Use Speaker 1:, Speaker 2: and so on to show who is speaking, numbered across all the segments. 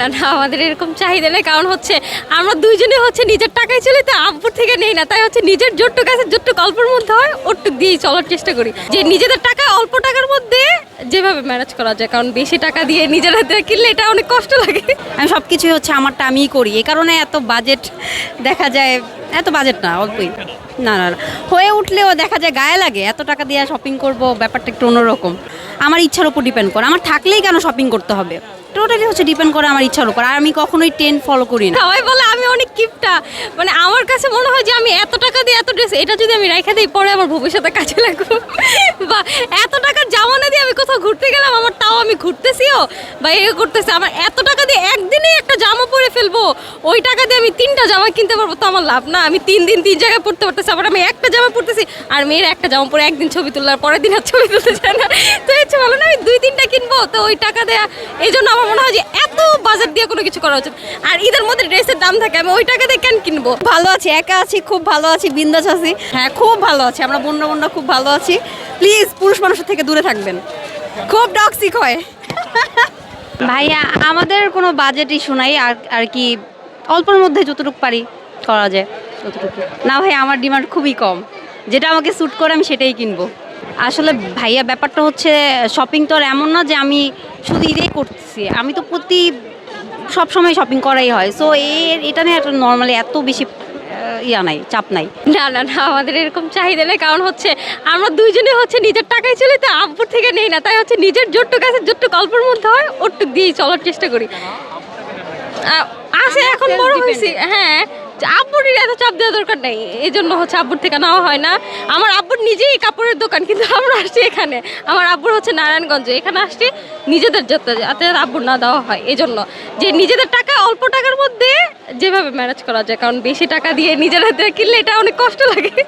Speaker 1: না না, আমাদের এরকম চাহিদা নেই, কারণ হচ্ছে আমরা দুইজনে হচ্ছে নিজের টাকায় চলি, তো আব্বুর থেকে নেই না, তাই হচ্ছে নিজের জোটটুক আছে জোটটুক অল্পের মধ্যে হয় ওটুক দিয়েই চলার চেষ্টা করি। যে নিজেদের টাকা অল্প টাকার মধ্যে যেভাবে ম্যানেজ করা যায়, কারণ বেশি টাকা দিয়ে নিজের হাতে কিনলে এটা অনেক কষ্ট লাগে।
Speaker 2: আমি সব কিছুই হচ্ছে আমারটা আমিই করি, এই কারণে এত বাজেট দেখা যায়, এত বাজেট না, অল্পই। না না না। হয়ে উঠলেও দেখা যায় গায়ে লাগে, এত টাকা দিয়ে শপিং করব, ব্যাপারটা একটু অন্যরকম। আমার ইচ্ছার উপর ডিপেন্ড করে, আমার থাকলেই কেন শপিং করতে হবে? টোটালি হচ্ছে ডিপেন্ড করে আমার ইচ্ছার উপর। আর আমি কখনোই ট্রেন্ড ফলো করি না।
Speaker 1: সবাই বলে, আমি অনেক কিপটা মানে আমার কাছে মনে হয় যে আমি এত টাকা দিয়ে এত ড্রেস এটা যদি আমি রেখে দিই, পরে আমার ভবিষ্যতে কাজে লাগবে। বা এত টাকার জামানা দিয়ে আমি কোথাও ঘুরতে গেলাম, আমার তাও আমি ঘুরতেছিও। বা এ করতেছি, আমার এত টাকা দিয়ে একদিনে একটা জামা পরে ফেলব। ওই টাকা দিয়ে আমি তিনটা জামা কিনতে পারব, তো আমার লাভ না। আমি তিন দিন তিন জায়গায় পড়তে পারতেছি, আবার আমি একটা জামা পড়তেছি, আর মেয়ের একটা জামা পরে একদিন ছবি তোলার পরের দিন আর ছবি তুলতে চায় না। তো হচ্ছে ভালো না আমি দুই তিনটা কিনবো, তো ওই টাকা দেয়া, এই জন্য আমার মনে হয় যে এত বাজার দিয়ে কোনো কিছু করা উচিত আর ঈদের মধ্যে ড্রেসের দাম থাকে আমি ওই টাকা দিয়ে কেন কিনবো?
Speaker 2: ভালো আছি একা আছি খুব ভালো আছি বিন্দাস আছি। হ্যাঁ খুব ভালো আছি আমরা বন্যা বন্যা খুব ভালো আছি। প্লিজ পুরুষ মানুষের থেকে দূরে থাকবেন। খুব টক্সিক হয়। ভাইয়া আমাদের কোনো বাজেট ইস্যু নাই আর আর কি অল্পের মধ্যে যতটুকু পারি করা যায় ততটুকু। না ভাই আমার ডিমান্ড খুবই কম। যেটা আমাকে স্যুট করে আমি সেটাই কিনবো। আসলে ভাইয়া ব্যাপারটা হচ্ছে শপিং তো আর এমন না যে আমি শুধু ঈদেই করতেছি। আমি তো প্রতি, সব সময় শপিং করাই হয়। সো এর, এটা নিয়ে একটা নর্মালি এত বেশি ইয়া নাই, চাপ নাই।
Speaker 1: না না না, আমাদের এরকম চাহিদা নেই। কারণ হচ্ছে, আমরা দুইজনে হচ্ছে নিজের টাকায় চলে, তো আব্বুর থেকে নেই না। তাই হচ্ছে নিজের জোটটুক আছে জোটটুক অল্পের মধ্যে হয়, ওটুক দিয়েই চলার চেষ্টা করি। আছে এখন বড় হয়েছি। হ্যাঁ আব্বুর এত চাপ দেওয়া দরকার নেই। এই জন্য হচ্ছে আব্বুর থেকে নেওয়া হয় না। আমার আব্বুর নিজেই কাপড়ের দোকান কিন্তু আমরা আসছি এখানে। আমার আব্বুর হচ্ছে নারায়ণগঞ্জ। এখানে আসছি নিজেদের যাতে যাতে আব্বুর না দেওয়া হয়। এই জন্য যে নিজেদের টাকা অল্প টাকার মধ্যে যেভাবে ম্যানেজ করা যায় কারণ বেশি টাকা দিয়ে নিজের হাতে কিনলে এটা অনেক কষ্ট লাগে।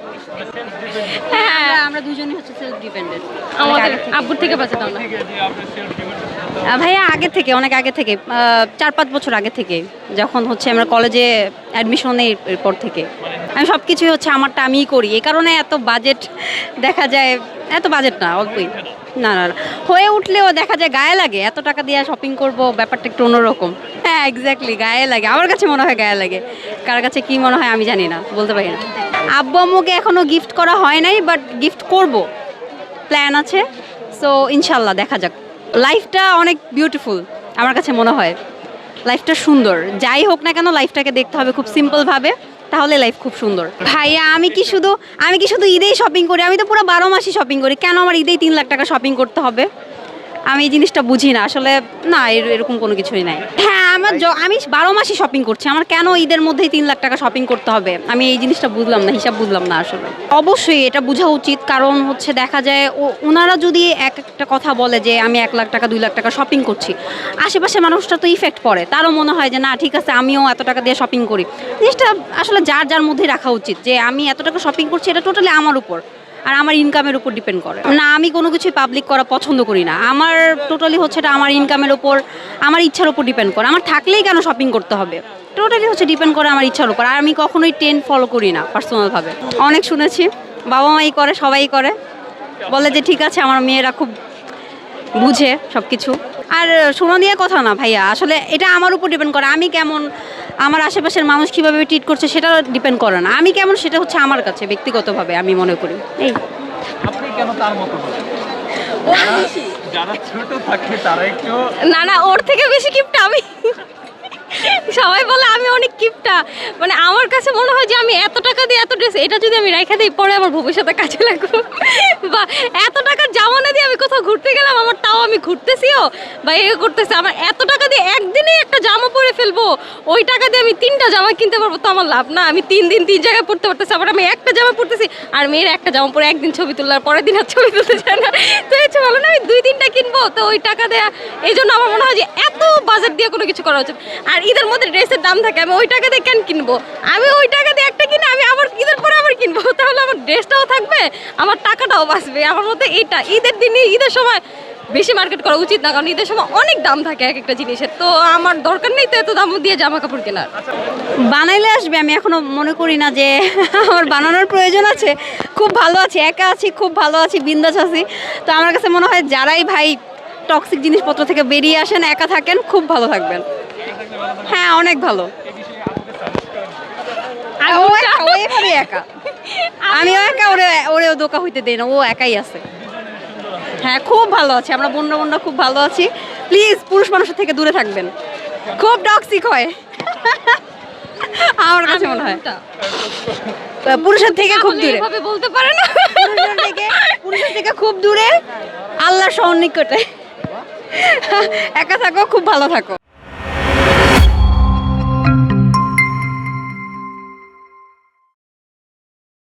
Speaker 1: হ্যাঁ।
Speaker 2: আমরা- আমরা হচ্ছে সেলফ ডিপেন্ডেন্ট
Speaker 1: আমাদের আব্বুর থেকে না।
Speaker 2: ভাইয়া আগে থেকে অনেক আগে থেকে চার পাঁচ বছর আগে থেকে যখন হচ্ছে আমরা কলেজে অ্যাডমিশনের পর থেকে। আমি সব কিছুই হচ্ছে আমারটা আমিই করি। এই কারণে এত বাজেট দেখা যায় এত বাজেট না অল্পই। না না। হয়ে উঠলেও দেখা যায় গায়ে লাগে এত টাকা দিয়ে শপিং করব ব্যাপারটা একটু অন্যরকম। হ্যাঁ এক্স্যাক্টলি গায়ে লাগে। আমার কাছে মনে হয় গায়ে লাগে। কার কাছে কি মনে হয় আমি জানি না, বলতে পারি না। আব্বু আম্মুকে এখনও গিফট করা হয় নাই বাট গিফট করব। প্ল্যান আছে। সো ইনশাল্লাহ, দেখা যাক। লাইফটা অনেক বিউটিফুল আমার কাছে মনে হয়। লাইফটা সুন্দর। যাই হোক না কেন লাইফটাকে দেখতে হবে খুব সিম্পলভাবে তাহলে লাইফ খুব সুন্দর। ভাইয়া, আমি কি শুধু, আমি কি শুধু ঈদেই শপিং করি? আমি তো পুরো বারো মাসই শপিং করি। কেন আমার ঈদেই তিন লাখ টাকা শপিং করতে হবে? আমি এই জিনিসটা বুঝি না। আসলে, না, এর- এরকম কোনো কিছুই নাই। আমার আমি বারো মাসই শপিং করছি। আমার কেন ঈদের মধ্যেই তিন লাখ টাকা শপিং করতে হবে? আমি এই জিনিসটা বুঝলাম না হিসাব বুঝলাম না আসলে। অবশ্যই এটা বোঝা উচিত কারণ হচ্ছে দেখা যায় ও ওনারা যদি এক একটা কথা বলে যে আমি এক লাখ টাকা দুই লাখ টাকা শপিং করছি আশেপাশে মানুষটা তো ইফেক্ট পড়ে। তারও মনে হয় যে না ঠিক আছে আমিও এত টাকা দিয়ে শপিং করি। জিনিসটা আসলে যার যার মধ্যেই রাখা উচিত যে আমি এত টাকা শপিং করছি এটা টোটালি আমার উপর। আর আমার ইনকামের উপর ডিপেন্ড করে। না, আমি কোনো কিছুই পাবলিক করা পছন্দ করি না। আমার টোটালি হচ্ছে এটা আমার ইনকামের উপর, আমার ইচ্ছার উপর ডিপেন্ড করে। আমার থাকলেই কেন শপিং করতে হবে? টোটালি হচ্ছে ডিপেন্ড করে আমার ইচ্ছার উপর। আর আমি কখনোই ট্রেন্ড ফলো করি না পার্সোনালভাবে অনেক শুনেছি বাবা মাই করে, সবাই করে। বলে যে, ঠিক আছে, আমার মেয়েরা খুব বুঝে সব কিছু আর শোনা দিয়ে কথা না ভাইয়া, আসলে এটা আমার উপর ডিপেন্ড করে। আমি কেমন আমার আশেপাশের মানুষ কীভাবে ট্রিট করছে সেটা ডিপেন্ড করে না। আমি কেমন সেটা হচ্ছে আমার কাছে ব্যক্তিগতভাবে আমি মনে করি। এই।
Speaker 3: আপনি কেন তার মতো যারা ছোট থাকে তারা একটু
Speaker 1: না না ওর থেকে বেশি কিপটা আমি। সবাই বলে অনেক কিপটা। মানে আমার কাছে মনে হয় যে আমি এত টাকা দিয়ে এত ড্রেস, এটা যদি আমি রেখে দিই, পরে আমার ভবিষ্যতে কাজে লাগবে। বা এত টাকার জামানা দিয়ে আমি কোথাও ঘুরতে গেলাম, আমার তাও আমি ঘুরতেছিও, বা এ করতেছি। আমার এত টাকা দিয়ে একদিনে একটা জামা পরে ফেলব, ওই টাকা দিয়ে আমি তিনটা জামা কিনতে পারব, তো আমার লাভ না। আমি তিন দিন তিন জায়গায় পড়তে পারতেছি, আবার আমি একটা জামা পড়তেছি, আর মেয়ের একটা জামা পরে একদিন ছবি তোলার পরের দিন আর ছবি তুলতে চায় না। তো হচ্ছে ভালো না, আমি দুই তিনটা কিনবো, তো ওই টাকা দেয়া, এই জন্য আমার মনে হয় যে এত বাজার দিয়ে কোনো কিছু করা উচিত। আর ঈদের মধ্যে ড্রেসের দাম থাকে আমি ওই টাকা দিয়ে কেন কিনবো? আমি ওই টাকা দিয়ে একটা কিনে আমি আবার ঈদের পরে আবার কিনবো। তাহলে আমার ড্রেসটাও থাকবে, আমার টাকাটাও বাঁচবে। আমার মধ্যে এইটা ঈদের দিনে ঈদের সময় বেশি মার্কেট করা উচিত না, কারণ ঈদের সময় অনেক দাম থাকে এক একটা জিনিসের। তো আমার দরকার নেই তো এত দাম দিয়ে জামা কাপড় কেনার।
Speaker 2: বানাইলে আসবে, আমি এখনও মনে করি না যে আমার বানানোর প্রয়োজন আছে। খুব ভালো আছি, একা আছি, খুব ভালো আছি, বিন্দাস আছি। তো আমার কাছে মনে হয় যারাই ভাই টক্সিক জিনিসপত্র থেকে বেরিয়ে আসেন, একা থাকেন, খুব ভালো থাকবেন। হ্যাঁ অনেক ভালো। ও একা ও এভাবে একা। আমিও একা ওরে ওরেও দোকা হইতে দেই না ও একাই আছে। হ্যাঁ খুব ভালো আছে আমরা বন্যা বন্যা খুব ভালো আছি। প্লিজ পুরুষ মানুষের থেকে দূরে থাকবেন। খুব টক্সিক হয়। আমার কাছে মনে হয়। পুরুষের থেকে খুব দূরে।
Speaker 1: বলতে পারে না।
Speaker 2: পুরুষের থেকে পুরুষের থেকে খুব দূরে আল্লাহর সন্নিকটে। একা থাকো খুব ভালো থাকো।